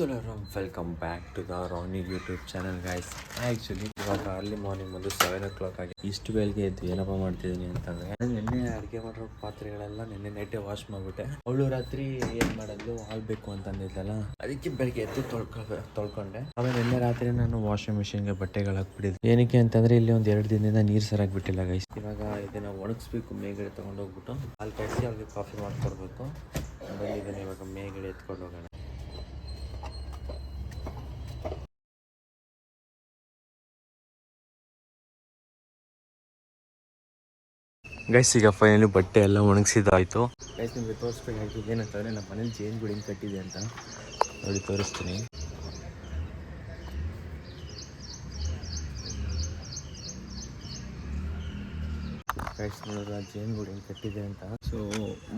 So welcome back to the Rani YouTube channel guys actually ಇವಾಗ early morning ಬಂದು seven o'clock ಆಗಿ ಇಷ್ಟು ಬೆಳಗ್ಗೆ ಎದ್ದು ಏನಪ್ಪ ಮಾಡ್ತಿದ್ದೀನಿ ಅಂತಂದ್ರೆ, ನಾನು ನಿನ್ನೆ ಅಡುಗೆ ಮಾಡಿರೋ ಪಾತ್ರೆಗಳೆಲ್ಲ ನಿನ್ನೆ ನೈಟೇ ವಾಶ್ ಮಾಡಿಬಿಟ್ಟೆ. ಅವಳು ರಾತ್ರಿ ಏನು ಮಾಡೋದು ಹಾಲು ಬೇಕು ಅಂತಂದಿದ್ದಲ್ಲ, ಅದಕ್ಕೆ ಬೆಳಗ್ಗೆ ಎದ್ದು ತೊಳ್ಕೊ, ತೊಳ್ಕೊಂಡೆ. ಆಮೇಲೆ ನಿನ್ನೆ ರಾತ್ರಿ ನಾನು ವಾಷಿಂಗ್ ಮಿಷಿನ್ಗೆ ಬಟ್ಟೆಗಳು ಹಾಕ್ಬಿಟ್ಟಿದ್ದೆ. ಏನಕ್ಕೆ ಅಂತಂದ್ರೆ ಇಲ್ಲಿ ಒಂದು ಎರಡು ದಿನದಿಂದ ನೀರು ಸರಿಯಾಗಿ ಬಿಟ್ಟಿಲ್ಲ ಗೈಸ್ ಇವಾಗ ಇದನ್ನ ಒಣಗಿಸ್ಬೇಕು, ಮೇಗಡೆ ತಗೊಂಡೋಗ್ಬಿಟ್ಟು, ಹಾಲು ಕಾಯಿಸಿ ಅವ್ರಿಗೆ ಕಾಫಿ ಮಾಡ್ಕೊಡ್ಬೇಕು. ಆಮೇಲೆ ಇದನ್ನು ಇವಾಗ ಮೇಗಡೆ ಎತ್ಕೊಂಡು ಹೋಗೋಣ. ಗೈಸ್ ಈಗ ಫೈನಲಿ ಬಟ್ಟೆ ಎಲ್ಲ ಒಣಗಿಸಿದಾಯ್ತು ಗೈಸ್ ನಿಮಗೆ ತೋರಿಸ್ಬೇಕಾಗಿದ್ದು ಏನಂತಂದರೆ, ನಮ್ಮ ಮನೇಲಿ ಜೇನು ಗುಡಿ ಕಟ್ಟಿದೆ ಅಂತ ನೋಡಿ, ತೋರಿಸ್ತೀನಿ. ಗೈಸ್ ನೋಡಿದ್ರೆ ಆ ಜೇನು ಗುಡಿ ಕಟ್ಟಿದೆ ಅಂತ. ಸೊ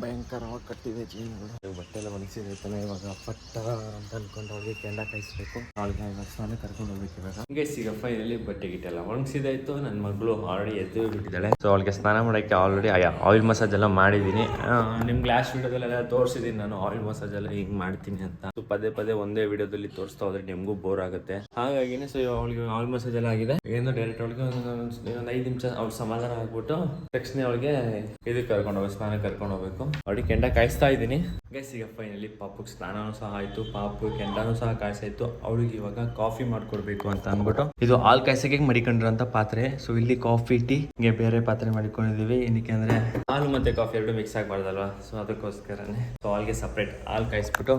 ಭಯಂಕರವಾಗಿ ಕಟ್ಟಿದೆ ಜೇನು ಗುಡಿ ಬಟ್ಟೆ ಎಲ್ಲ ಒಣಗಿಸಿದೆ ತಾನೆ ಇವಾಗ ಪಟ್ಟ ಅಂತ ಅನ್ಕೊಂಡು ಅವಳಿಗೆ ಕೆಂಡ ಕಾಯಿಸ್ಬೇಕು. ಅವಳಿಗೆ ಇವಾಗ ಕರ್ಕೊಂಡು ಹೋಗ್ಬೇಕು ಇವಾಗ. ಹಂಗೆ ಈಗ ಫೈನಲಿ ಬಟ್ಟೆ ಗಿಟ್ಟೆಲ್ಲ ಒಣಗಿಸಿದಾಯ್ತು. ನನ್ನ ಮಗಳು ಆಲ್ರೆಡಿ ಎದ್ದು ಬಿಟ್ಟಿದ್ದಾಳೆ. ಸೊ ಅವಳಿಗೆ ಸ್ನಾನ ಮಾಡೋಕ್ಕೆ ಆಲ್ರೆಡಿ ಆಯಿಲ್ ಮಸಾಜ್ ಎಲ್ಲ ಮಾಡಿದ್ದೀನಿ. ನಿಮ್ಗೆ ಲಾಸ್ಟ್ ವೀಡಿಯೋದಲ್ಲೆಲ್ಲ ತೋರಿಸಿದ್ದೀನಿ ನಾನು ಆಯಿಲ್ ಮಸಾಜ್ ಎಲ್ಲ ಹಿಂಗೆ ಮಾಡ್ತೀನಿ ಅಂತ. ಸೊ ಪದೇ ಪದೇ ಒಂದೇ ವಿಡಿಯೋದಲ್ಲಿ ತೋರಿಸ್ತಾ ಹೋದ್ರೆ ನಿಮಗೂ ಬೋರ್ ಆಗುತ್ತೆ. ಹಾಗಾಗಿನೇ ಸೊ ಅವಳಿಗೆ ಆಯಿಲ್ ಮಸಾಜ್ ಎಲ್ಲ ಆಗಿದೆ. ಏನು ಡೈರೆಕ್ಟ್ ಅವಳಿಗೆ ಒಂದು ಐದು ನಿಮಿಷ ಅವ್ಳು ಸಮಾಧಾನ ಆಗ್ಬಿಟ್ಟು ತಕ್ಷಣ ಅವಳಿಗೆ ಇದಕ್ಕೆ ಕರ್ಕೊಂಡು ಹೋಗ್ಬೇಕು ಸ್ನಾನಕ್ಕೆ ಕರ್ಕೊಂಡು ಹೋಗ್ಬೇಕು. ಅವಳಿಗೆ ಕೆಂಡ ಕಾಯಿಸ್ತಾ ಇದ್ದೀನಿ. ಗೈಸ್ ಈಗ ಫೈನಲಿ ಪಾಪುಗೆ ಸ್ನಾನನೂ ಸಹ ಆಯ್ತು ಪಾಪು ಕೆಂಡನೂ ಸಹ ಕಾಯಿಸಾಯ್ತು. ಅವಳಿಗೆ ಇವಾಗ ಕಾಫಿ ಮಾಡ್ಕೊಡ್ಬೇಕು ಅಂತ ಅಂದ್ಬಿಟ್ಟು ಇದು ಹಾಲ್ ಕಾಯಿಸಕ್ಕೆ ಮಡಿಕೊಂಡಿರೋಂಥ ಪಾತ್ರೆ. ಸೊ ಇಲ್ಲಿ ಕಾಫಿ ಟೀ ಬೇರೆ ಪಾತ್ರೆ ಮಾಡಿಕೊಂಡಿದೀವಿ. ಏನಕ್ಕೆ ಅಂದ್ರೆ ಹಾಲು ಮತ್ತೆ ಕಾಫಿ ಎರಡು ಮಿಕ್ಸ್ ಆಗಬಾರ್ದಲ್ವಾ? ಸೊ ಅದಕ್ಕೋಸ್ಕರನೇ. ಸೊ ಹಾಲ್ಗೆ ಸಪ್ರೇಟ್ ಹಾಲು ಕಾಯಿಸ್ಬಿಟ್ಟು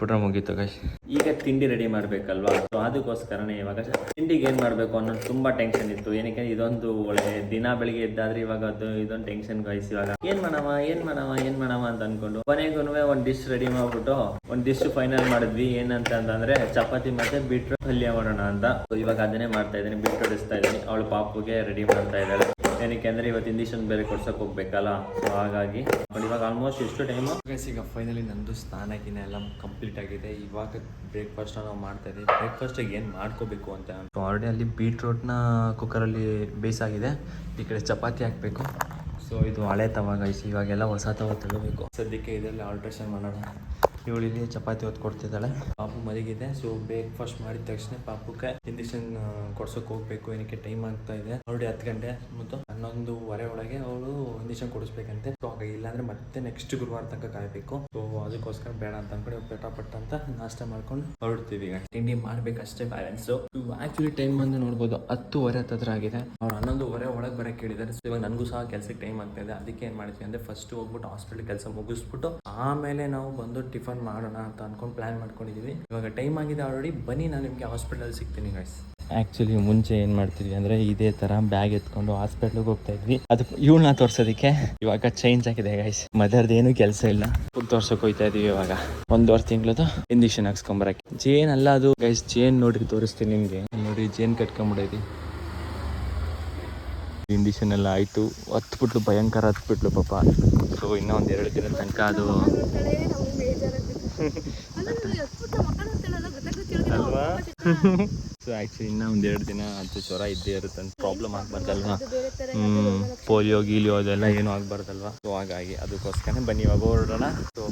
ಬಿಟ್ರೆ ಮುಗೀತು ಗೈಸ್ ಈಗ ತಿಂಡಿ ರೆಡಿ ಮಾಡ್ಬೇಕಲ್ವಾ? ಸೊ ಅದಕ್ಕೋಸ್ಕರನೇ ಇವಾಗ ತಿಂಡಿಗೆ ಏನ್ ಮಾಡ್ಬೇಕು ಅನ್ನೋದು ತುಂಬಾ ಟೆನ್ಷನ್ ಇತ್ತು. ಏನಕ್ಕೆ ಇದೊಂದು ಒಳ್ಳೆ ದಿನ ಬೆಳಿಗ್ಗೆ ಎದ್ದಾದ್ರೆ ಇವಾಗ ಅದು ಇದೊಂದು ಟೆನ್ಷನ್ ಗೈಸ್ ಇವಾಗ. ಏನ್ ಮಾಡವ ಏನ್ ಮಾಡವ ಏನ್ ಮಾಡವ ಅಂತ ಅಂದ್ಕೊಂಡು ಕೊನೆಗೂ ಒಂದ್ ಡಿಶ್ ರೆಡಿ ಮಾಡ್ಬಿಟ್ಟು, ಒಂದ್ ಡಿಶ್ ಫೈನಲ್ ಮಾಡಿದ್ವಿ. ಏನಂತ ಅಂತಂದ್ರೆ, ಚಪಾತಿ ಮತ್ತೆ ಬೀಟ್ರೋಟ್ ಪಲ್ಯ ಮಾಡೋಣ ಅಂತ. ಇವಾಗ ಅದನ್ನೇ ಮಾಡ್ತಾ ಇದ್ದೀನಿ. ಬೀಟ್ರೋಟ್ ಇಸ್ತಾ ಇದ್ದೀನಿ. ಅವಳು ಪಾಪುಗೆ ರೆಡಿ ಮಾಡ್ತಾ ಇದ್ದಾಳೆ. ಏನಕ್ಕೆ ಅಂದ್ರೆ ಇವತ್ತು ಇಂಡಿಶನ್ ಬೇರೆ ಕೊಡ್ಸಕ್ ಹೋಗ್ಬೇಕಲ್ಲ. ಸೊ ಹಾಗಾಗಿ ಇವಾಗ ಆಲ್ಮೋಸ್ಟ್ ಎಷ್ಟು ಟೈಮು ಈಗ ಫೈನಲಿ ನಂದು ಸ್ನಾನ ಗಿನ ಎಲ್ಲ ಕಂಪ್ಲೀಟ್ ಆಗಿದೆ. ಇವಾಗ ಬ್ರೇಕ್ಫಾಸ್ಟ್ ನಾವು ಮಾಡ್ತಾ ಇದ್ದೀವಿ. ಬ್ರೇಕ್ಫಾಸ್ಟ್ ಏನ್ ಮಾಡ್ಕೋಬೇಕು ಅಂತ. ಆಲ್ರೆಡಿ ಅಲ್ಲಿ ಬೀಟ್ರೂಟ್ನ ಕುಕ್ಕರಲ್ಲಿ ಬೇಯಿಸಾಗಿದೆ ಈ ಕಡೆ ಚಪಾತಿ ಹಾಕಬೇಕು. ಸೊ ಇದು ಹಳೆ ತವ ಗೈಸ್ ಇವಾಗೆಲ್ಲ ಹೊಸ ತವ ತಗೋಬೇಕು. ಸದ್ಯಕ್ಕೆ ಇದರಲ್ಲಿ ಆಲ್ಟ್ರೇಷನ್ ಮಾಡೋಣ. ಇವಳು ಇಲ್ಲಿ ಚಪಾತಿ ಹೊತ್ತು ಕೊಡ್ತಿದ್ದಾಳೆ. ಪಾಪು ಮಲಗಿದೆ ಸೊ ಬ್ರೇಕ್ಫಾಸ್ಟ್ ಮಾಡಿದ ತಕ್ಷಣ ಪಾಪುಗೆ ಇಂಜೆಕ್ಷನ್ ಕೊಡ್ಸೋಕೆ ಹೋಗ್ಬೇಕು. ಏನಕ್ಕೆ ಟೈಮ್ ಆಗ್ತಾ ಇದೆ. ನೋಡಿ ಹತ್ತು ಗಂಟೆ ಮತ್ತು? ಹನ್ನೊಂದುವರೆ ಒಳಗೆ ಅವಳು ಇಂಜೆಕ್ಷನ್ ಕೊಡಿಸ್ಬೇಕಂತೆ. ಸೊ ಹಾಗಾಗಿ ಇಲ್ಲಾಂದ್ರೆ ಮತ್ತೆ ನೆಕ್ಸ್ಟ್ ಗುರುವಾರ ತನಕ ಕಾಯಬೇಕು. ಸೊ ಅದಕ್ಕೋಸ್ಕರ ಬೇಡ ಅಂತ ಅನ್ಕೊಂಡು ಪಟ್ಟ ಅಂತ ನಾಷ್ಟ ಮಾಡ್ಕೊಂಡು ಹೊರಡ್ತೀವಿ ಈಗ. ತಿಂಡಿ ಮಾಡ್ಬೇಕಷ್ಟೇ ಬ್ಯಾಲೆನ್ಸ್ ಆಕ್ಚುಲಿ ಟೈಮ್ ಬಂದು ನೋಡ್ಬೋದು. ಹತ್ತುವರೆ ಹತ್ತಿರ ಆಗಿದೆ. ಅವ್ರು ಹನ್ನೊಂದುವರೆ ಒಳಗೆ ಬರಕ್ಕೆ ಹೇಳಿದ್ದಾರೆ. ಸೊ ಇವಾಗ ನನಗೂ ಸಹ ಕೆಲಸಕ್ಕೆ ಟೈಮ್ ಆಗ್ತಾ ಇದೆ. ಅದಕ್ಕೆ ಏನು ಮಾಡ್ತೀವಿ ಅಂದ್ರೆ ಫಸ್ಟ್ ಹೋಗ್ಬಿಟ್ಟು ಹಾಸ್ಪಿಟಲ್ ಕೆಲಸ ಮುಗಿಸ್ಬಿಟ್ಟು ಆಮೇಲೆ ನಾವು ಬಂದು ಟಿಫನ್ ಮಾಡೋಣ ಅಂತ ಅನ್ಕೊಂಡು ಪ್ಲಾನ್ ಮಾಡ್ಕೊಂಡಿದೀವಿ. ಇವಾಗ ಟೈಮ್ ಆಗಿದೆ ಆಲ್ರೆಡಿ ಬನ್ನಿ, ನಾನು ನಿಮಗೆ ಹಾಸ್ಪಿಟಲ್ ಸಿಗ್ತೀನಿ ಗೈಸ್ ಆ್ಯಕ್ಚುಲಿ ಮುಂಚೆ ಏನು ಮಾಡ್ತಿದ್ವಿ ಅಂದರೆ ಇದೇ ಥರ ಬ್ಯಾಗ್ ಎತ್ಕೊಂಡು ಹಾಸ್ಪಿಟ್ಲಿಗೆ ಹೋಗ್ತಾ ಇದ್ವಿ. ಅದು ಇವಳನ್ನ ತೋರ್ಸೋದಕ್ಕೆ ಇವಾಗ ಚೇಂಜ್ ಆಗಿದೆ ಗೈಸ್ ಮದರ್ದು ಏನು ಕೆಲಸ ಇಲ್ಲ. ತೋರ್ಸೋಕೆ ಹೋಗ್ತಾ ಇದೀವಿ ಇವಾಗ. ಒಂದೂವರೆ ತಿಂಗಳದು ಇಂಜೆಕ್ಷನ್ ಹಾಕ್ಸ್ಕೊಂಬರಕ್ಕೆ. ಜೇನ್ ಅಲ್ಲ ಅದು. ಗೈಸ್ ಜೇನ್ ನೋಡಿ ತೋರಿಸ್ತೀನಿ ನಿಮಗೆ. ನೋಡಿ ಜೇನ್ ಕಟ್ಕೊಂಬಿಡೈತಿ ಇಂಡಿಷನ್ ಎಲ್ಲ ಆಯಿತು. ಹತ್ಬಿಟ್ಲು, ಭಯಂಕರ ಹತ್ಬಿಟ್ಲು ಪಾಪ. ಸೊ ಇನ್ನೂ ಒಂದು ಎರಡು ದಿನ ತನಕ ಅದು ಅಲ್ವಾ? ಸೊ ಆ್ಯಕ್ಚುಲಿ ಇನ್ನೂ ಒಂದು ಎರಡು ದಿನ ಅದು ಜ್ವರ ಇದ್ದೇ ಇರುತ್ತೆ ಅಂತ ಪ್ರಾಬ್ಲಮ್ ಆಗಬಾರ್ದಲ್ವಾ? ಪೋಲಿಯೋ ಗೀಲಿಯೋ ಅದೆಲ್ಲ ಏನೂ ಆಗಬಾರ್ದಲ್ವಾ? ಸೊ ಹಾಗಾಗಿ ಅದಕ್ಕೋಸ್ಕರನೇ ಬನ್ನಿ ಇವಾಗ ಹೊರಡೋಣ so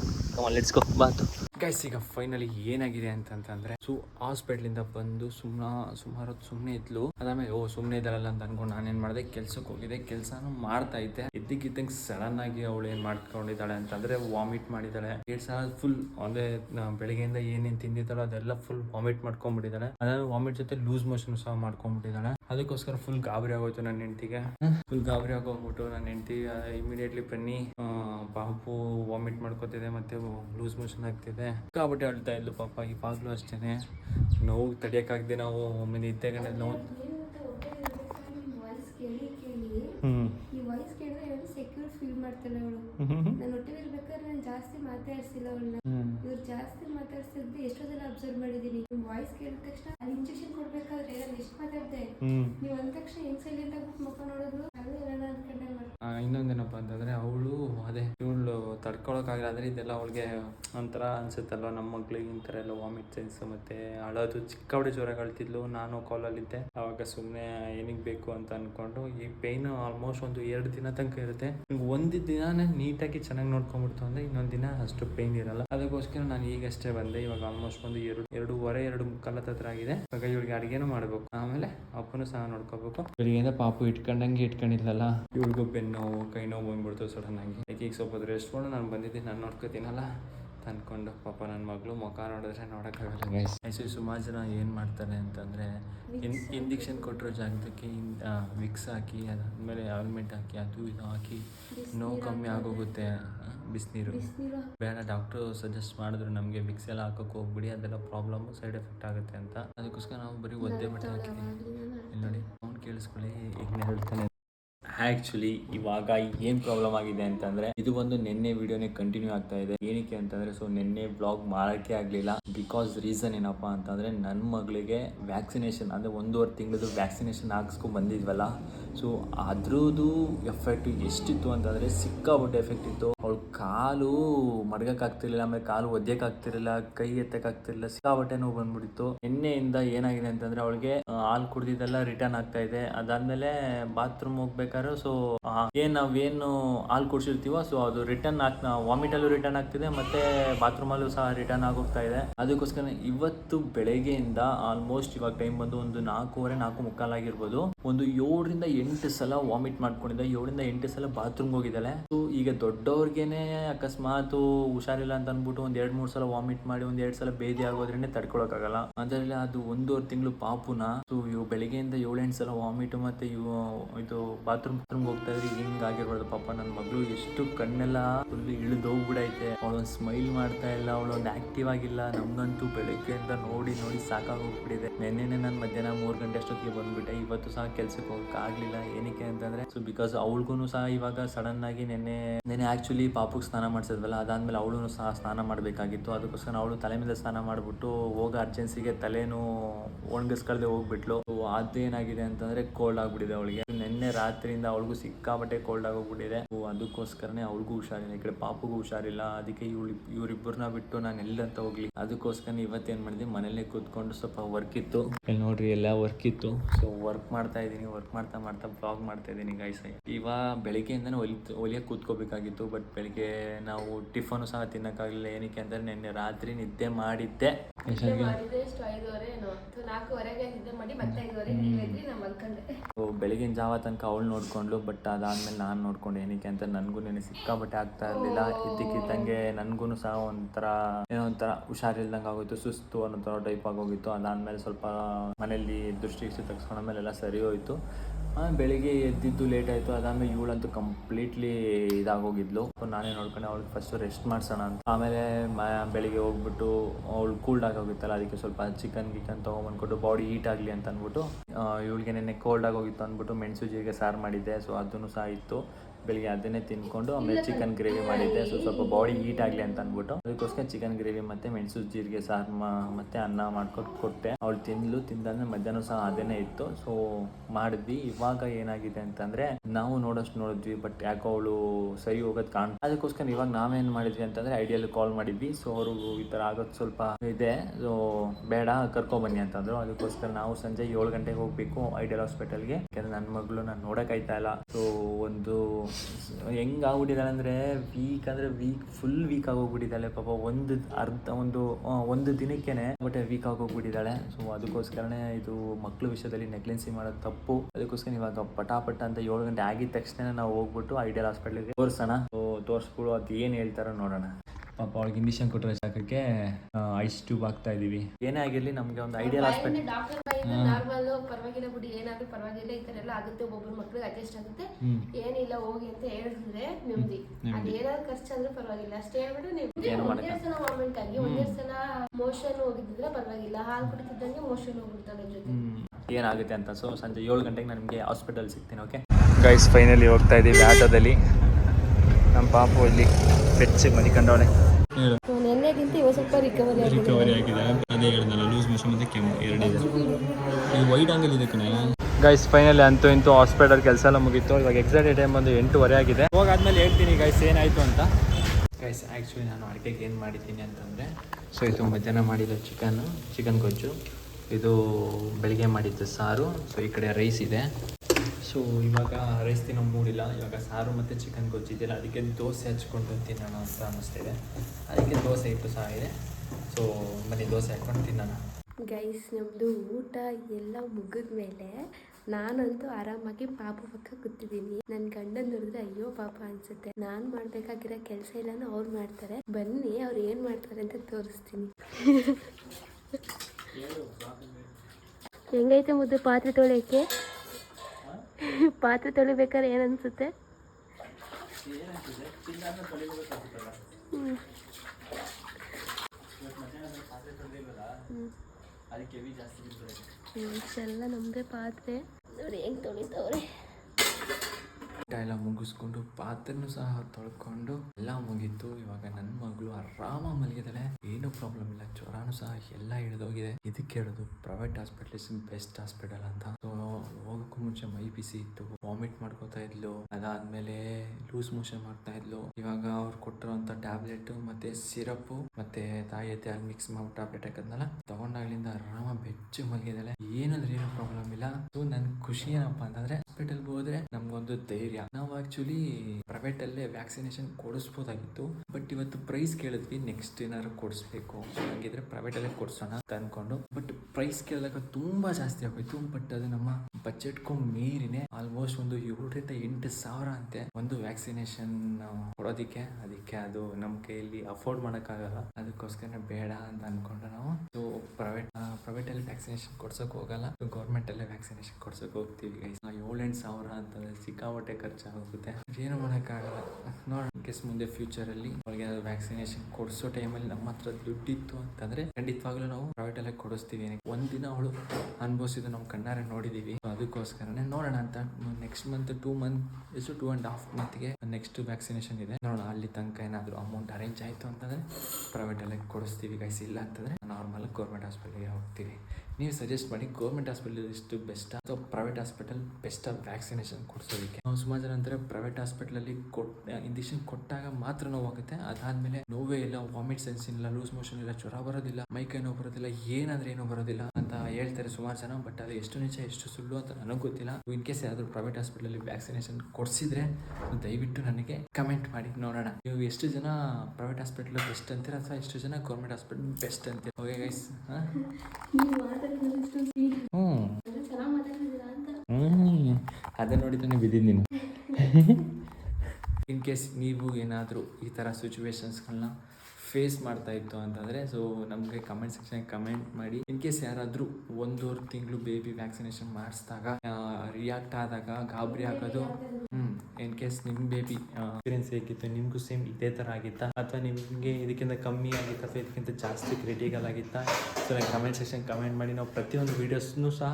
let's go bath. Guys ಈಗ ಫೈನಲಿ ಏನಾಗಿದೆ ಅಂತಂತಂದ್ರೆ ಸೊ, ಹಾಸ್ಪಿಟ್ಲಿಂದ ಬಂದು ಸುಮ್ಮನೆ ಸುಮಾರು ಸುಮ್ನೆ ಸುಮ್ಮನೆ ಇದ್ಲು. ಅದಾದ್ಮೇಲೆ, ಓ ಸುಮ್ಮನೆ ಇದ್ದಾರಲ್ಲ ಅಂತ ಅನ್ಕೊಂಡು ನಾನೇನು ಮಾಡಿದೆ ಕೆಲ್ಸಕ್ಕೆ ಹೋಗಿದೆ ಕೆಲ್ಸಾನು ಮಾಡ್ತಾ ಇದ್ದೆ. ಇದ್ದಕ್ಕಿದ್ದಂಗೆ ಸಡನ್ ಆಗಿ ಅವಳು ಏನು ಮಾಡ್ಕೊಂಡಿದ್ದಾಳೆ ಅಂತಂದ್ರೆ ವಾಮಿಟ್ ಮಾಡಿದ್ದಾಳೆ. ಎರಡು ಸಾವಿರ ಫುಲ್ ಅಂದರೆ ಬೆಳಗ್ಗೆಯಿಂದ ಏನೇನು ತಿಂದಿದ್ದಾಳೋ ಅದೆಲ್ಲ ಫುಲ್ ವಾಮಿಟ್ ಮಾಡ್ಕೊಂಡ್ಬಿಟ್ಟಿದ್ದಾಳೆ ಅದಾದ್ರೆ ವಾಮಿಟ್ ಜೊತೆ ಲೂಸ್ ಮೋಷನ್ ಸಹ ಮಾಡ್ಕೊಂಡ್ಬಿಟ್ಟಿದ್ದಾಳೆ ಅದಕ್ಕೋಸ್ಕರ ಫುಲ್ ಗಾಬರಿ ಆಗೋಯ್ತು ನನ್ನ ಹೆಂಡತಿಗೆ. ಫುಲ್ ಗಾಬರಿ ಆಗೋಗ್ಬಿಟ್ಟು ನನ್ನ ಹೆಂಡತಿ ಇಮಿಡಿಯೇಟ್ಲಿ ಬನ್ನಿ. ಪಾಪು ವಾಮಿಟ್ ಮಾಡ್ಕೋತಿದೆ, ಮತ್ತೆ ಲೂಸ್ ಮೋಷನ್ ಆಗ್ತಿದೆ. ಕಾಬಟ್ಟಿ ಅಳ್ತಾ ಇದ್ಲು ಪಾಪ ಈ ಇವಾಗಲೂ ಅಷ್ಟೇನೆ. ನೋವು ತಡಿಯೋಕ್ಕಾಗದೆ ನಾವು ಒಮ್ಮೆ ನಿದ್ದೆ ಗಂಟೆ ನೋವು ವಾಯ್ಸ್ ಕೇಳಿ ಕೇಳಿ ಈ ವಾಯ್ಸ್ ಕೇಳಿದ್ರೆ ಏನೋ ಸೆಕ್ಯೂರ್ ಫೀಲ್ ಮಾಡ್ತಾಳೆ ಅವಳು. ನಾನು ಒಟ್ಟಿಗೆ ಇರ್ಬೇಕಾದ್ರೆ ನಾನು ಜಾಸ್ತಿ ಮಾತಾಡ್ಸಿಲ್ಲ ಅವಳನ್ನ. ಇವ್ರು ಜಾಸ್ತಿ ಮಾತಾಡ್ಸಿದ್ದು ಎಷ್ಟೋ ಸಲ ಅಬ್ಸರ್ವ್ ಮಾಡಿದೀನಿ. ವಾಯ್ಸ್ ಕೇಳಿದ ತಕ್ಷಣ ಅಲ್ಲಿ ಇಂಜೆಕ್ಷನ್ ಕೊಡ್ಬೇಕಾದ್ರೆ ನಾನು ಎಷ್ಟು ಮಾತಾಡ್ದೆ? ನೀವು ಅಂದ ತಕ್ಷಣ ಹೆಂಗ್ ಸೈಲೆಂಟ್ ಆಗ್ಬಿಟ್ಟು ಮುಖ ನೋಡಿದ್ರು? ಅದು ಇರೋಣ ಅನ್ಕೊಂಡೆ ಇನ್ನೊಂದೇನಪ್ಪ ಅಂತಂದ್ರೆ ಅವಳು ಅದೇ ತಡ್ಕೊಳಕ್ಕಾಗಲ್ಲ ಅಂದರೆ ಇದೆಲ್ಲ ಅವಳಿಗೆ ಒಂಥರ ಅನ್ಸುತ್ತಲ್ವ ನಮ್ಮ ಮಕ್ಳಿಗೆ ಈ ಥರ ಎಲ್ಲ ವಾಮಿಟ್ ಸೈನ್ಸ್ ಮತ್ತು ಅಳೋದು ಚಿಕ್ಕವಡೆ ಜ್ವರ ಕಳ್ತಿದ್ಲು ನಾನು ಕಾಲಲ್ಲಿದ್ದೆ ಆವಾಗ ಸುಮ್ಮನೆ ಏನಿಗೆ ಬೇಕು ಅಂತ ಅಂದ್ಕೊಂಡು ಈ ಪೇಯ್ನು ಆಲ್ಮೋಸ್ಟ್ ಒಂದು ಎರಡು ದಿನ ತನಕ ಇರುತ್ತೆ. ಒಂದು ದಿನ ನೀಟಾಗಿ ಚೆನ್ನಾಗಿ ನೋಡ್ಕೊಂಬಿಡ್ತು ಅಂದರೆ ಇನ್ನೊಂದು ದಿನ ಅಷ್ಟು ಪೇಯ್ನ್ ಇರಲ್ಲ. ಅದಕ್ಕೋಸ್ಕರ ನಾನು ಈಗಷ್ಟೇ ಬಂದೆ. ಇವಾಗ ಆಲ್ಮೋಸ್ಟ್ ಒಂದು ಎರಡು ಎರಡೂವರೆ ಎರಡು ಮುಕ್ಕಾಲ ಹತ್ರ ಆಗಿದೆ. ಇವಾಗ ಇವಳಿಗೆ ಅಡುಗೆನೂ ಮಾಡಬೇಕು. ಆಮೇಲೆ ಅಪ್ಪನೂ ಸಹ ನೋಡ್ಕೋಬೇಕು. ಬೆಳಿಗ್ಗೆಯಿಂದ ಪಾಪು ಇಟ್ಕೊಂಡಂಗೆ ಇಟ್ಕೊಂಡಿಲ್ಲಲ್ಲ ಇವ್ರಿಗೂ ಬೆನ್ನು ನೋವು ಕೈ ನೋವು ಬಂದ್ಬಿಡ್ತು ಸಡನ್ ಆಗಿ. ಈಗ ಸ್ವಲ್ಪ ರೆಸ್ಟ್ ಮಾಡಿ ನಾನು ಬಂದಿದ್ದೀನಿ ನಾನು ನೋಡ್ಕೋತೀನಲ್ಲ? ಅಂದ್ಕೊಂಡು ಪಾಪ ನನ್ನ ಮಗಳು ಮುಖ ನೋಡಿದ್ರೆ ನೋಡೋಕ್ಕಾಗಲ್ಲ ಗೈಸ್ ಆ್ಯಕ್ಚುಲಿ ಸುಮಾರು ಜನ ಏನು ಮಾಡ್ತಾರೆ ಅಂತಂದರೆ ಇನ್ ಇಂಜೆಕ್ಷನ್ ಕೊಟ್ಟಿರೋ ಜಾಗದಕ್ಕೆ ಇನ್ ವಿಕ್ಸ್ ಹಾಕಿ ಅದಾದಮೇಲೆ ಆಲ್ಮೆಂಟ್ ಹಾಕಿ ಅದು ಇದು ಹಾಕಿ ನೋವು ಕಮ್ಮಿ ಆಗೋಗುತ್ತೆ ಬಿಸಿನೀರು. ಬಿಸಿನೀರು ಬೇಡ ಡಾಕ್ಟ್ರು ಸಜೆಸ್ಟ್ ಮಾಡಿದ್ರು ನಮಗೆ ವಿಕ್ಸ್ ಎಲ್ಲ ಹಾಕೋಕೆ ಹೋಗ್ಬಿಡಿ ಅದೆಲ್ಲ ಪ್ರಾಬ್ಲಮ್ಮು ಸೈಡ್ ಎಫೆಕ್ಟ್ ಆಗುತ್ತೆ ಅಂತ. ಅದಕ್ಕೋಸ್ಕರ ನಾವು ಬರೀ ಒದ್ದೆ ಬಟ್ಟೆ ಹಾಕಿದ್ದೀವಿ ಇಲ್ಲಿ ನೋಡಿ ಅವ್ನು ಕೇಳಿಸ್ಕೊಳ್ಳಿ ಈಗ ಹೇಳ್ತಾನೆ. ಆ್ಯಕ್ಚುಲಿ ಇವಾಗ ಏನು ಪ್ರಾಬ್ಲಮ್ ಆಗಿದೆ ಅಂತಂದ್ರೆ, ಇದು ಒಂದು ನಿನ್ನೆ ವಿಡಿಯೋನೇ ಕಂಟಿನ್ಯೂ ಆಗ್ತಾ ಇದೆ. ಏನಕ್ಕೆ ಅಂತಂದ್ರೆ ಸೊ ನಿನ್ನೆ ಬ್ಲಾಗ್ ಮಾಡೋಕ್ಕೆ ಆಗಲಿಲ್ಲ. ಬಿಕಾಸ್ ರೀಸನ್ ಏನಪ್ಪ ಅಂತಂದ್ರೆ ನನ್ನ ಮಗಳಿಗೆ ವ್ಯಾಕ್ಸಿನೇಷನ್ ಅಂದರೆ ಒಂದೂವರೆ ತಿಂಗಳದು ವ್ಯಾಕ್ಸಿನೇಷನ್ ಹಾಕ್ಸ್ಕೊಂಡ್ ಬಂದಿದ್ವಲ್ಲ ಸೊ ಅದ್ರದ್ದು ಎಫೆಕ್ಟ್ ಎಷ್ಟಿತ್ತು ಅಂತಂದರೆ, ಸಿಕ್ಕಾಪಟ್ಟೆ ಎಫೆಕ್ಟ್ ಇತ್ತು. ಅವಳು ಕಾಲು ಮಡ್ಗಕ್ಕಾಗ್ತಿರ್ಲಿಲ್ಲ, ಆಮೇಲೆ ಕಾಲು ಒದ್ಯಕ್ಕಾಗ್ತಿರ್ಲಿಲ್ಲ ಕೈ ಎತ್ತಕ್ಕಾಗ್ತಿರ್ಲಿಲ್ಲ, ಸಿಕ್ಕಾಪಟ್ಟೆ ನೋವು ಬಂದ್ಬಿಟ್ಟಿತ್ತು ನಿನ್ನೆಯಿಂದ ಏನಾಗಿದೆ ಅಂತಂದ್ರೆ, ಅವಳಿಗೆ ಹಾಲು ಕುಡ್ದಿದ್ದೆಲ್ಲ ರಿಟರ್ನ್ ಆಗ್ತಾ ಇದೆ. ಅದಾದ್ಮೇಲೆ ಬಾತ್ರೂಮ್ ಹೋಗ್ಬೇಕಾದ್ರೆ ಸೊ ಏನ್ ನಾವೇನು ಹಾಲು ಕುಡಿಸಿರ್ತೀವೋ ಸೊ ಅದು ರಿಟರ್ನ್ ವಾಮಿಟ್ ಅಲ್ಲೂ ರಿಟರ್ನ್ ಆಗ್ತಿದೆ, ಮತ್ತೆ ಬಾತ್ರೂಮ್ ಅಲ್ಲೂ ಸಹ ರಿಟರ್ನ್ ಆಗೋಗ್ತಾ ಇದೆ. ಅದಕ್ಕೋಸ್ಕರ ಇವತ್ತು ಬೆಳಗ್ಗೆಯಿಂದ ಆಲ್ಮೋಸ್ಟ್ ಇವಾಗ ಟೈಮ್ ಬಂದು ಒಂದು ನಾಲ್ಕೂವರೆ, ನಾಲ್ಕು ಮುಕ್ಕಾಲಾಗಿರ್ಬೋದು ಒಂದು ಏಳರಿಂದ ಎಂಟು ಸಲ ವಾಮಿಟ್ ಮಾಡ್ಕೊಂಡಿದ್ದೆ. ಏಳರಿಂದ ಎಂಟು ಸಲ ಬಾತ್ರೂಮ್ ಹೋಗಿದ್ದಾಳೆ. ಸೊ ಈಗ ದೊಡ್ಡವ್ರಿಗೇನೆ ಅಕಸ್ಮಾತ್ ಹುಷಾರಿಲ್ಲ ಅಂತ ಅಂದ್ಬಿಟ್ಟು ಒಂದ್ ಎರಡ್ ಮೂರ್ ಸಲ ವಾಮಿಟ್ ಮಾಡಿ, ಒಂದ್ ಎರಡ್ ಸಲ ಬೇದಿ ಆಗೋದ್ರಿಂದ ತಡ್ಕೊಳಕ್ಕಾಗಲ್ಲ. ಅದರಲ್ಲಿ ಅದು ಒಂದೂವರೆ ತಿಂಗಳು ಪಾಪುನ. ಸೊ ಇವು ಬೆಳಿಗ್ಗೆಯಿಂದ ಏಳೆಂಟು ಸಲ ವಾಮಿಟ್ ಮತ್ತೆ ಇವು, ಇದು ಬಾತ್ರೂಮ್ ಬಾತ್ರೂಮ್ ಹೋಗ್ತಾ ಇದ್ರಿ, ಹಿಂಗ್ ಆಗಿರ್ಬಾರ್ದು ಪಾಪ ನನ್ನ ಮಗಳು ಎಷ್ಟು ಕಣ್ಣೆಲ್ಲ ಫುಲ್ ಇಳಿದು ಹೋಗ್ಬಿಡೈತೆ ಅವಳೊಂದು ಸ್ಮೈಲ್ ಮಾಡ್ತಾ ಇಲ್ಲ ಅವಳೊಂದು ಆಕ್ಟಿವ್ ಆಗಿಲ್ಲ. ನಮ್ಗಂತೂ ಅಂತ ನೋಡಿ ನೋಡಿ ಸಾಕಾಗೋಗ್ಬಿಟ್ಟಿದೆ ನೆನ್ನೆನೆ ನಾನು ಮಧ್ಯಾಹ್ನ ಮೂರು ಗಂಟೆ ಅಷ್ಟೊತ್ತಿಗೆ ಬಂದ್ಬಿಟ್ಟೆ. ಇವತ್ತು ಸಹ ಕೆಲ್ಸಕ್ಕೆ ಹೋಗಕ್ಕೆ ಆಗ್ಲಿಲ್ಲ. ಏನಕ್ಕೆ ಅಂತಂದ್ರೆ ಸೊ ಬಿಕಾಸ್ ಅವಳಿಗೂ ಸಹ ಇವಾಗ ಸಡನ್ ಆಗಿ ನೆನ್ನೆ ನೆನ್ನೆ ಆಕ್ಚುಲಿ ಪಾಪುಗೆ ಸ್ನಾನ ಮಾಡಿಸಿದ್ವಲ್ಲ, ಅದಾದ್ಮೇಲೆ ಅವಳು ಸಹ ಸ್ನಾನ ಮಾಡಬೇಕಾಗಿತ್ತು. ಅದಕ್ಕೋಸ್ಕರ ಅವಳು ತಲೆ ಮೇಲೆ ಸ್ನಾನ ಮಾಡಿಬಿಟ್ಟು ಹೋಗ ಅರ್ಜೆನ್ಸಿಗೆ ತಲೆನೂ ಒಣಗಿಸ್ಕೊಳ್ದೆ ಹೋಗ್ಬಿಟ್ಲು. ಅದೇನಾಗಿದೆ ಅಂತಂದ್ರೆ ಕೋಲ್ಡ್ ಆಗ್ಬಿಟ್ಟಿದೆ ಅವಳಿಗೆ. ನಿನ್ನೆ ರಾತ್ರಿಯಿಂದ ಅವಳಿಗೂ ಸಿಕ್ಕಾಬಟ್ಟೆ ಕೋಲ್ಡ್ ಆಗೋಗ್ಬಿಟ್ಟಿದೆ. ಅದಕ್ಕೋಸ್ಕರನೇ ಅವ್ಳಿಗೂ ಹುಷಾರಿಲ್ಲ. ಈ ಕಡೆ ಪಾಪುಗೂ ಹುಷಾರಿಲ್ಲ. ಅದಕ್ಕೆ ಇವಳು ಇವ್ರಿಬ್ಬರನ್ನ ಬಿಟ್ಟು ನಾನು ಎಲ್ಲಂತ ಹೋಗ್ಲಿ. ಅದಕ್ಕೋಸ್ಕರ ಇವತ್ತೇನ್ ಮಾಡಿದೆ ಮನೇಲೆ ಕೂತ್ಕೊಂಡು ಸ್ವಲ್ಪ ವರ್ಕ್ ಇತ್ತು. ನೋಡ್ರಿ ಎಲ್ಲ ವರ್ಕ್ ಇತ್ತು. ಸೊ ವರ್ಕ್ ಮಾಡ್ತಾ ಇದ್ದೀನಿ ವರ್ಕ್ ಮಾಡ್ತಾ ಮಾಡ್ತಾ ಬ್ಲಾಗ್ ಮಾಡ್ತಾ ಇದ್ದೀನಿ ಗೈಸ್ ಇವಾಗ ಬೆಳಿಗ್ಗೆಯಿಂದನೇ ಹೊಲಿ ಹೊಲಿಯಕ್ಕೆ ಕೂತ್ಕೋಬೇಕಾಗಿತ್ತು. ಬಟ್ ಬೆಳಿಗ್ಗೆ ನಾವು ಟಿಫನು ಸಹ ತಿನ್ನೋಕ್ಕಾಗಲಿಲ್ಲ. ಏನಕ್ಕೆ ಅಂದ್ರೆ ನಿನ್ನೆ ರಾತ್ರಿ ನಿದ್ದೆ ಮಾಡಿದ್ದೆ. ಬೆಳಗಿನ ಜಾವ ತನಕ ಅವಳು ನೋಡ್ಕೊಂಡ್ಲು ಬಟ್ ಅದಾದ್ಮೇಲೆ ನಾನು ನೋಡ್ಕೊಂಡು ಏನಕ್ಕೆ ಅಂತ ನನಗೂ ನೆನೆ ಸಿಕ್ಕಾಬಟ್ಟೆ ಆಗ್ತಾ ಇರಲಿಲ್ಲ. ಇದ್ದಕ್ಕಿದ್ದಂಗೆ ನನಗೂ ಸಹ ಒಂಥರ ಏನೋ ಒಂಥರ ಹುಷಾರಿಲ್ದಂಗೆ ಆಗೋಯ್ತು ಸುಸ್ತು ಅನ್ನೋ ಥರ ಟೈಪ್ ಆಗೋಗಿತ್ತು. ಅದಾದ್ಮೇಲೆ ಸ್ವಲ್ಪ ಮನೆಯಲ್ಲಿ ದೃಷ್ಟಿ ತಗ್ಸ್ಕೊಂಡ ಮೇಲೆಲ್ಲ ಎಲ್ಲ ಸರಿ ಹೋಯ್ತು. ಬೆಳಿಗ್ಗೆ ಎದ್ದಿದ್ದು ಲೇಟ್ ಆಯಿತು. ಅದಾದ್ಮೇಲೆ ಇವಳಂತೂ ಕಂಪ್ಲೀಟ್ಲಿ ಇದಾಗೋಗಿದ್ಲು. ನಾನೇ ನೋಡ್ಕೊಂಡು ಅವಳಿಗೆ ಫಸ್ಟ್ ರೆಸ್ಟ್ ಮಾಡ್ಸೋಣ ಅಂತ. ಆಮೇಲೆ ಬೆಳಿಗ್ಗೆ ಹೋಗ್ಬಿಟ್ಟು ಅವಳು ಕೂಲ್ಡ್ ಆಗೋಗಿತ್ತಲ್ಲ ಅದಕ್ಕೆ ಸ್ವಲ್ಪ ಚಿಕನ್ ಗಿಕನ್ ತೊಗೊಂಬಂದ್ಕೊಟ್ಟು ಬಾಡಿ ಹೀಟ್ ಆಗಲಿ ಅಂತ ಅಂದ್ಬಿಟ್ಟು ಇವಳಿಗೆ ನೆನ್ನೆ ಕೋಲ್ಡ್ ಆಗೋಗಿತ್ತು ಅಂದ್ಬಿಟ್ಟು ಮೆಣಸು ಜೀರಿಗೆ ಸಾರು ಮಾಡಿದ್ದೆ. ಸೊ ಅದನ್ನು ಸಹ ಇತ್ತು. ಬೆಳಿಗ್ಗೆ ಅದನ್ನೇ ತಿನ್ಕೊಂಡು ಆಮೇಲೆ ಚಿಕನ್ ಗ್ರೇವಿ ಮಾಡಿದ್ದೆ. ಸೊ ಸ್ವಲ್ಪ ಬಾಡಿ ಹೀಟ್ ಆಗಲಿ ಅಂತ ಅಂದ್ಬಿಟ್ಟು. ಅದಕ್ಕೋಸ್ಕರ ಚಿಕನ್ ಗ್ರೇವಿ ಮತ್ತೆ ಮೆಣಸು ಜೀರಿಗೆ ಸಾರು ಮತ್ತೆ ಅನ್ನ ಮಾಡ್ಕೊಟ್ಟು ಕೊಟ್ಟೆ. ಅವಳು ತಿನ್ಲು ತಿಂದಂದ್ರೆ ಮಧ್ಯಾಹ್ನ ಸಹ ಅದೇನೇ ಇತ್ತು. ಸೊ ಮಾಡಿದ್ವಿ. ಇವಾಗ ಏನಾಗಿದೆ ಅಂತಂದ್ರೆ ನಾವು ನೋಡೋಷ್ಟು ನೋಡಿದ್ವಿ ಬಟ್ ಯಾಕೋ ಅವಳು ಸರಿ ಹೋಗೋದು ಕಾಣ್ ಅದಕ್ಕೋಸ್ಕರ ಇವಾಗ ನಾವೇನು ಮಾಡಿದ್ವಿ ಅಂತಂದ್ರೆ ಐಡಿಯಲ್ಲಿ ಕಾಲ್ ಮಾಡಿದ್ವಿ. ಸೊ ಅವರು ಈ ತರ ಆಗೋದು ಸ್ವಲ್ಪ ಇದೆ. ಸೊ ಬೇಡ ಕರ್ಕೊ ಬನ್ನಿ ಅಂತಂದ್ರು. ಅದಕ್ಕೋಸ್ಕರ ನಾವು ಸಂಜೆ ಏಳು ಗಂಟೆಗೆ ಹೋಗ್ಬೇಕು ಐಡಿಯಲ್ ಹಾಸ್ಪಿಟಲ್ಗೆ ಯಾಕಂದ್ರೆ ನನ್ನ ಮಗಳು ನಾನು ನೋಡೋಕ್ಕಾಯ್ತಾ ಇಲ್ಲ. ಸೊ ಒಂದು ಹೆಂಗ್ ಆಗ್ಬಿಟ್ಟಿದ್ದಾಳೆ ಅಂದ್ರೆ ವೀಕ್ ಅಂದ್ರೆ ವೀಕ್ ಫುಲ್ ವೀಕ್ ಆಗೋಗ್ಬಿಟ್ಟಿದ್ದಾಳೆ. ಪಾಪ ಒಂದು ಅರ್ಧ, ಒಂದು ಒಂದು ದಿನಕ್ಕೇನೆ ಬಟ್ ವೀಕ್ ಆಗೋಗ್ಬಿಟ್ಟಿದ್ದಾಳೆ. ಸೊ ಅದಕ್ಕೋಸ್ಕರನೇ ಇದು ಮಕ್ಳ ವಿಷಯದಲ್ಲಿ ನೆಗ್ಲೆನ್ಸಿ ಮಾಡೋದು ತಪ್ಪು. ಅದಕ್ಕೋಸ್ಕರ ಇವಾಗ ಪಟಾಪಟ ಅಂತ ಏಳು ಗಂಟೆ ಆಗಿದ ತಕ್ಷಣ ನಾವು ಹೋಗ್ಬಿಟ್ಟು ಐಡಿಯಲ್ ಹಾಸ್ಪಿಟ್ಲಿಗೆ ತೋರಿಸೋಣ. ಸೊ ತೋರಿಸ್ಬಿಡು, ಅದು ಏನು ಹೇಳ್ತಾರೋ ನೋಡೋಣ. ಪಾಪ ಅವಳಿಗೆ ಇಂಜೆಕ್ಷನ್ ಕೊಟ್ಟರೆ ಸಾಕಕ್ಕೆ ಐಸ್ ಟ್ಯೂಬ್ ಆಗ್ತಾ ಇದೀವಿ. ಏನೇ ಆಗಿರಲಿ ನಮಗೆ ಒಂದು ಐಡಿಯಲ್ ಹಾಸ್ಪಿಟಲ್ ಡಾಕ್ಟರ್ ನಾರ್ಮಲ್ ಪರವಾಗಿಲ್ಲ ಬಿಡಿ ಏನಾದ್ರೂ ಪರವಾಗಿಲ್ಲ ಈ ತರ ಎಲ್ಲ ಆಗುತ್ತೆ ಒಬ್ಬೊಬ್ರು ಮಕ್ಳಿಗೆ ಅಡ್ಜಸ್ಟ್ ಆಗುತ್ತೆ. ಏನಿಲ್ಲ ಹೋಗಿ ಅಂತ ಹೇಳಿದ್ರೆ ನೆಮ್ಮದಿ. ಅದೇನಾದ್ರು ಖರ್ಚಾದ್ರೂ ಪರವಾಗಿಲ್ಲ. ಅಷ್ಟೇ ಹೇಳ್ಬಿಟ್ಟು ನೀವು ಏನು ಒಂದೇ ಸಲ ವಾಮಿಟ್ ಆಗಿ ಒಂದೇ ಸಲ ಮೋಷನ್ ಹೋಗಿದ್ರೆ ಪರವಾಗಿಲ್ಲ. ಹಾಲು ಕುಡಿತಿದ್ದಂಗೆ ಮೋಷನ್ ಹೋಗ್ಬಿಡ್ತಾಳೆ ಜೊತೆ. ಏನಾಗುತ್ತೆ ಅಂತ. ಸೊ ಸಂಜೆ ಏಳು ಗಂಟೆಗೆ ನಾನು ನಿಮಗೆ ಹಾಸ್ಪಿಟಲ್ ಸಿಗ್ತೀನಿ ಓಕೆ ಗೈಸ್ ಫೈನಲಿ ಹೋಗ್ತಾ ಇದ್ದೀವಿ ಆಟೋದಲ್ಲಿ. ನಮ್ಮ ಪಾಪು ಇಲ್ಲಿ ಬೆಚ್ಚಗೆ ನೆನ್ನೆಗಿಂತ ಸ್ವಲ್ಪ ರಿಕವರಿ ಆಗಿದೆ. ರಿಕವರಿ ಆಗಿದೆ ಅದೇ ಹೇಳಿದ್ನಲ್ಲ ಲೂಸ್ ಮೋಷನ್ ಮತ್ತು ಕೆಮ್ಮು ಎರಡಿದೆ ಇದು. ವೈಟ್ ಆಂಗಲ್ ಇದೆ ಕಣೆ. ಗೈಸ್ ಫೈನಲಿ ಅಂತೂ ಇಂತೂ ಹಾಸ್ಪಿಟಲ್ ಕೆಲಸ ಎಲ್ಲ ಮುಗೀತು. ಇವಾಗ ಎಕ್ಸಾಕ್ಟ್ ಟೈಮ್ ಬಂದು ಎಂಟೂವರೆ ಆಗಿದೆ. ಹೋಗಾದ್ಮೇಲೆ ಹೇಳ್ತೀನಿ ಗೈಸ್ ಏನಾಯಿತು ಅಂತ. ಗೈಸ್ ಆ್ಯಕ್ಚುಲಿ ನಾನು ಅಡುಗೆಗೆ ಏನು ಮಾಡಿದ್ದೀನಿ ಅಂತಂದರೆ ಸೊ ಇದು ಮಧ್ಯಾಹ್ನ ಮಾಡಿದ್ದು ಚಿಕನ್ ಚಿಕನ್ ಗೊಜ್ಜು. ಇದು ಬೆಳಿಗ್ಗೆ ಮಾಡಿದ್ದು ಸಾರು. ಸೊ ಈ ಕಡೆ ರೈಸ್ ಇದೆ. ಸೊ ಇವಾಗ ರೈಸ್ ತಿನ್ನೋ ಮೂಡಿಲ್ಲ ಇವಾಗ ಸಾರು ಮತ್ತು ಚಿಕನ್ ಗೊಜ್ಜಿದ್ದಿಲ್ಲ ಅದಕ್ಕೆ ದೋಸೆ ಹಚ್ಕೊಂಡು ತಿನ್ನೋಣ ಅಂತ ಅನ್ನಿಸ್ತಿದೆ ಅದಕ್ಕೆ ದೋಸೆ ಇಟ್ಟು ಸಹ ಇದೆ. ಸೊ ಮನೆ ದೋಸೆ ಹಾಕ್ಕೊಂಡು ತಿನ್ನೋಣ. ಗೈಸ್ ನಮ್ಮದು ಊಟ ಎಲ್ಲ ಮುಗಿದ ಮೇಲೆ ನಾನಂತೂ ಆರಾಮಾಗಿ ಪಾಪ ಪಕ್ಕ ಕೂತಿದ್ದೀನಿ. ನನ್ನ ಗಂಡನ ನೋಡಿದ್ರೆ ಅಯ್ಯೋ ಪಾಪ ಅನ್ಸುತ್ತೆ. ನಾನು ಮಾಡಬೇಕಾಗಿರೋ ಕೆಲಸ ಇಲ್ಲನೂ ಅವ್ರು ಮಾಡ್ತಾರೆ. ಬನ್ನಿ ಅವ್ರು ಏನು ಮಾಡ್ತಾರೆ ಅಂತ ತೋರಿಸ್ತೀನಿ. ಹೆಂಗೈತೆ ಮುದ್ದೆ ಪಾತ್ರೆ ತೊಳೆಯೋಕ್ಕೆ? ಪಾತ್ರೆ ತೊಳಿಬೇಕಾದ್ರೆ ಏನನ್ಸುತ್ತೆ ಹ್ಞೂ ಇಷ್ಟೆಲ್ಲ ನಮ್ಮದೇ ಪಾತ್ರೆ ನೋಡಿ ಹೆಂಗೆ ತೊಳಿತವ್ರೆ ಎಲ್ಲ ಮುಗಿಸ್ಕೊಂಡು ಪಾತ್ರೆನೂ ಸಹ ತೊಳ್ಕೊಂಡು ಎಲ್ಲ ಮುಗೀತು. ಇವಾಗ ನನ್ನ ಮಗಳು ಆರಾಮ ಮಲಗಿದಾಳೆ. ಏನು ಪ್ರಾಬ್ಲಮ್ ಇಲ್ಲ. ಜ್ವರಾನು ಸಹ ಎಲ್ಲ ಹಿಡಿದೋಗಿದೆ. ಇದಕ್ಕೆ ಹೇಳೋದು private hospital is best hospital ಅಂತ. ಸೊ ಹೋಗಕ್ಕೂ ಮುಂಚೆ ಮೈ ಬಿಸಿ ಇತ್ತು. ವಾಮಿಟ್ ಮಾಡ್ಕೋತಾ ಇದ್ಲು. ಅದಾದ್ಮೇಲೆ ಲೂಸ್ ಮೋಷನ್ ಮಾಡ್ತಾ ಇದ್ಲು. ಇವಾಗ ಅವ್ರು ಕೊಟ್ಟಿರೋಂಥ ಟ್ಯಾಬ್ಲೆಟ್ ಮತ್ತೆ ಸಿರಪ್ ಮತ್ತೆ ತಾಯಿ ಅಲ್ಲಿ ಮಿಕ್ಸ್ ಮಾಡಿ ಟ್ಯಾಬ್ಲೆಟ್ ಹಾಕದ್ನಲ್ಲ ತಗೊಂಡಾಗ್ಲಿಂದ ಆರಾಮ ಬೆಚ್ಚ ಮಲಗಿದಾಳೆ ಏನಂದ್ರೆ ಏನು ಪ್ರಾಬ್ಲಮ್ ಇಲ್ಲ. ಸೊ ನನ್ ಖುಷಿ ಏನಪ್ಪ ಅಂತಂದ್ರೆ ಹಾಸ್ಪಿಟಲ್ಗೆ ಹೋದ್ರೆ ನಮ್ಗೊಂದು ಧೈರ್ಯ. ನಾವು ಆಕ್ಚುಲಿ ಪ್ರೈವೇಟ್ ಅಲ್ಲೇ ವ್ಯಾಕ್ಸಿನೇಷನ್ ಕೊಡಿಸ್ಬೋದಾಗಿತ್ತು. ಬಟ್ ಇವತ್ತು ಪ್ರೈಸ್ ಕೇಳಿದ್ವಿ ನೆಕ್ಸ್ಟ್ ಏನಾದ್ರು ಕೊಡಿಸ್ಬೇಕು. ಹಾಗಿದ್ರೆ ಪ್ರೈವೇಟ್ ಅಲ್ಲೇ ಕೊಡ್ಸೋಣ ಅಂತ ಅನ್ಕೊಂಡು. ಬಟ್ ಪ್ರೈಸ್ ಕೇಳಿದಾಗ ತುಂಬಾ ಜಾಸ್ತಿ ಆಗೋಯ್ತು. ಬಟ್ ಅದು ನಮ್ಮ ಬಜೆಟ್ಗೂ ಮೀರಿನೇ ಆಲ್ಮೋಸ್ಟ್ ಒಂದು ಏಳರಿಂದ ಎಂಟು ಸಾವಿರ ಅಂತೆ ಒಂದು ವ್ಯಾಕ್ಸಿನೇಷನ್ ಕೊಡೋದಿಕ್ಕೆ. ಅದಕ್ಕೆ ಅದು ನಮ್ಮ ಕೈಯಲ್ಲಿ ಅಫೋರ್ಡ್ ಮಾಡೋಕ್ಕಾಗಲ್ಲ. ಅದಕ್ಕೋಸ್ಕರ ಬೇಡ ಅಂತ ಅನ್ಕೊಂಡು ನಾವು. ಸೊ ಪ್ರೈವೇಟ್ ಪ್ರೈವೇಟ್ ಅಲ್ಲಿ ವ್ಯಾಕ್ಸಿನೇಷನ್ ಕೊಡ್ಸೋಕೆ ಹೋಗಲ್ಲ. ಗೌರ್ಮೆಂಟ್ ಅಲ್ಲೇ ವ್ಯಾಕ್ಸಿನೇಷನ್ ಕೊಡ್ಸೋಕೆ ಹೋಗ್ತೀವಿ ಗೈಸ್ ಏಳೆಂಟು ಸಾವಿರ ಅಂತಂದ್ರೆ ಸಿಕ್ಕಾಪಟ್ಟೆ ಖರ್ಚಾಗುತ್ತೆ ಏನು ಮಾಡೋಕ್ಕಾಗಲ್ಲ. ನೋಡೋಣ ಕೇಸ್ ಮುಂದೆ ಫ್ಯೂಚರ್ ಅಲ್ಲಿ ಅವ್ರಿಗೆ ವ್ಯಾಕ್ಸಿನೇಷನ್ ಕೊಡಿಸೋ ಟೈಮಲ್ಲಿ ನಮ್ಮ ಹತ್ರ ದುಡ್ಡಿತ್ತು ಅಂತಂದ್ರೆ ಖಂಡಿತವಾಗ್ಲೂ ನಾವು ಪ್ರೈವೇಟ್ ಅಲ್ಲೇ ಕೊಡಿಸ್ತೀವಿ. ಒಂದಿನ ಅವಳು ಅನುಭವಿಸಿದ್ದು ನಾವು ಕಣ್ಣಾರೆ ನೋಡಿದೀವಿ. So, ಅದಕ್ಕೋಸ್ಕರನೇ ನೋಡೋಣ ಅಂತ. ನೆಕ್ಸ್ಟ್ ಮಂತ್ ಟೂ ಮಂತ್ ಎಷ್ಟು ಟೂ ಆ್ಯಂಡ್ ಹಾಫ್ ಮಂತ್ಗೆ ನೆಕ್ಸ್ಟ್ ವ್ಯಾಕ್ಸಿನೇಷನ್ ಇದೆ. ನೋಡೋಣ, ಅಲ್ಲಿ ತನಕ ಏನಾದರೂ ಅಮೌಂಟ್ ಅರೇಂಜ್ ಆಯಿತು ಅಂತಂದರೆ ಪ್ರೈವೇಟಲ್ಲೇ ಕೊಡಿಸ್ತೀವಿ ಗೈಸ್ ಇಲ್ಲ ಅಂತಂದರೆ ಗೌರ್ಮೆಂಟ್ ಹಾಸ್ಪಿಟ್ಲಿಗೆ ಹೋಗ್ತೀವಿ ನೀವು ಸಜೆಸ್ಟ್ ಮಾಡಿ ಗೌರ್ಮೆಂಟ್ ಹಾಸ್ಪಿಟಲ್ ಎಷ್ಟು ಬೆಸ್ಟ್ ಅಥವಾ ಪ್ರೈವೇಟ್ ಹಾಸ್ಪಿಟಲ್ ಬೆಸ್ಟ್ ವ್ಯಾಕ್ಸಿನೇಷನ್ ಕೊಡಿಸೋದಕ್ಕೆ? ನಾವು ಸುಮಾರು ಜನ ಅಂದರೆ ಪ್ರೈವೇಟ್ ಹಾಸ್ಪಿಟಲಲ್ಲಿ ಕೊಟ್ಟು ಇಂಜೆಕ್ಷನ್ ಕೊಟ್ಟಾಗ ಮಾತ್ರ ನೋವಾಗುತ್ತೆ. ಅದಾದಮೇಲೆ ನೋವೇ ಇಲ್ಲ ವಾಮಿಟ್ ಸೆನ್ಸ್ ಇಲ್ಲ ಲೂಸ್ ಮೋಷನ್ ಇಲ್ಲ, ಜ್ವರ ಬರೋದಿಲ್ಲ ಮೈಕೈ ನೋವು ಬರೋದಿಲ್ಲ, ಏನಂದ್ರೆ ಏನೋ ಬರೋದಿಲ್ಲ ಅಂತ ಹೇಳ್ತಾರೆ ಸುಮಾರು ಜನ. ಬಟ್ ಅದು ಎಷ್ಟು ನಿಜ, ಎಷ್ಟು ಸುಳ್ಳು ಅಂತ ನನಗೆ ಗೊತ್ತಿಲ್ಲ. ಇನ್ ಕೇಸ್ ಯಾವ್ದಾದ್ರು ಪ್ರೈವೇಟ್ ಹಾಸ್ಪಿಟಲಲ್ಲಿ ವ್ಯಾಕ್ಸಿನೇಷನ್ ಕೊಡಿಸಿದ್ರೆ ದಯವಿಟ್ಟು ನನಗೆ ಕಮೆಂಟ್ ಮಾಡಿ, ನೋಡೋಣ. ನೀವು ಎಷ್ಟು ಜನ ಪ್ರೈವೇಟ್ ಹಾಸ್ಪಿಟಲ್ ಬೆಸ್ಟ್ ಅಂತೀರಾ, ಅಥವಾ ಎಷ್ಟು ಜನ ಗೌರ್ಮೆಂಟ್ ಹಾಸ್ಪಿಟಲ್ ಬೆಸ್ಟ್ ಅಂತೀರಾ? ಓಕೆ ಗೈಸ್ ನೀವು ಹ್ಞೂ ಅದನ್ನ ನೋಡಿದ್ರೆ ಬಿದ್ದಿದ್ದೀನಿ ಇನ್ ಕೇಸ್ ನೀವು ಏನಾದರೂ ಈ ಥರ ಸಿಚುವೇಶನ್ಸ್ಗಳನ್ನ ಫೇಸ್ ಮಾಡ್ತಾ ಇತ್ತು ಅಂತಂದರೆ ಸೊ ನಮಗೆ ಕಮೆಂಟ್ ಸೆಕ್ಷನ್ ಕಮೆಂಟ್ ಮಾಡಿ. ಇನ್ ಕೇಸ್ ಯಾರಾದರೂ ಒಂದೂವರೆ ತಿಂಗಳು ಬೇಬಿ ವ್ಯಾಕ್ಸಿನೇಷನ್ ಮಾಡಿಸಿದಾಗ ರಿಯಾಕ್ಟ್ ಆದಾಗ, ಗಾಬರಿ ಹ್ಞೂ ಇನ್ ಕೇಸ್ ನಿಮ್ಮ ಬೇಬಿ ಎಕ್ಸ್ಪೀರಿಯನ್ಸ್ ಹೇಗಿತ್ತು, ನಿಮಗೂ ಸೇಮ್ ಇದೇ ಥರ ಆಗಿತ್ತಾ? ಅಥವಾ ನಿಮಗೆ ಇದಕ್ಕಿಂತ ಕಮ್ಮಿ ಆಗಿತ್ತು, ಅಥವಾ ಇದಕ್ಕಿಂತ ಜಾಸ್ತಿ ಕ್ರಿಟಿಕಲ್ ಆಗಿತ್ತಾ? ಸೊ ನಾನು ಕಮೆಂಟ್ ಸೆಕ್ಷನ್ ಕಮೆಂಟ್ ಮಾಡಿ. ನಾವು ಪ್ರತಿಯೊಂದು ವೀಡಿಯೋಸ್ನು ಸಹ,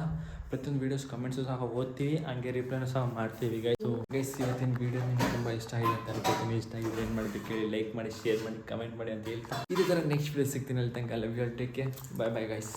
ಪ್ರತಿಯೊಂದು ವೀಡಿಯೋಸ್ ಕಮೆಂಟ್ಸು ಸಹ ಓದ್ತೀವಿ. ಹಂಗೆ ರಿಪ್ಲೈನು ಸಹ ಮಾಡ್ತೀವಿ ಈಗ ಸೊ ಗೈಸ್ ಇವತ್ತಿನ ವೀಡಿಯೋ ನಿಮ್ಗೆ ತುಂಬ ಇಷ್ಟ ಆಗಿದೆ ಅಂತ ಅನ್ಕೋತೀನಿ. ಇಷ್ಟ ಆಗಿದೆ ಏನು ಮಾಡಬೇಕು ಹೇಳಿ ಲೈಕ್ ಮಾಡಿ ಶೇರ್ ಮಾಡಿ ಕಮೆಂಟ್ ಮಾಡಿ ಅಂತ ಹೇಳ್ತಾ. ಇದೇ ಥರ ನೆಕ್ಸ್ಟ್ ವೀಡಿಯೋ ಸಿಗ್ತೀನಿ ಅಲ್ಲಿ ತನಕ. Love you take care bye bye guys